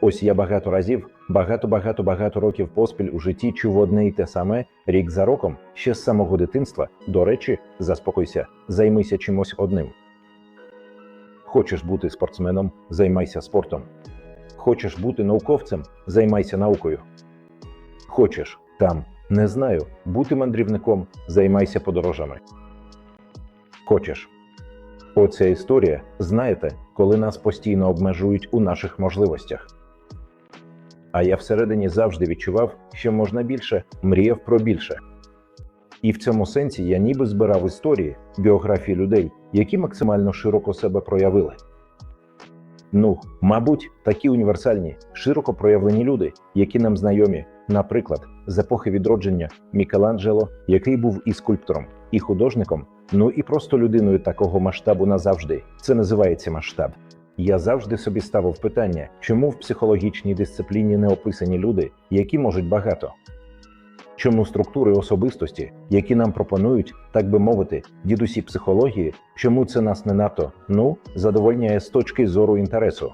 Ось я багато разів, багато багато багато років поспіль у житті чув одне й те саме рік за роком, ще з самого дитинства. До речі, заспокойся, займися чимось одним. Хочеш бути спортсменом, займайся спортом. Хочеш бути науковцем, займайся наукою. Хочеш там, не знаю, бути мандрівником, займайся подорожами. Хочеш. Оця історія, знаєте, коли нас постійно обмежують у наших можливостях. А я всередині завжди відчував, що можна більше, мріяв про більше. І в цьому сенсі я ніби збирав історії, біографії людей, які максимально широко себе проявили. Ну, мабуть, такі універсальні, широко проявлені люди, які нам знайомі, наприклад, з епохи відродження Мікеланджело, який був і скульптором, і художником, ну і просто людиною такого масштабу назавжди. Це називається масштаб. Я завжди собі ставив питання, чому в психологічній дисципліні не описані люди, які можуть багато. Чому структури особистості, які нам пропонують, так би мовити, дідусі психології, чому це нас не НАТО, ну задовольняє з точки зору інтересу?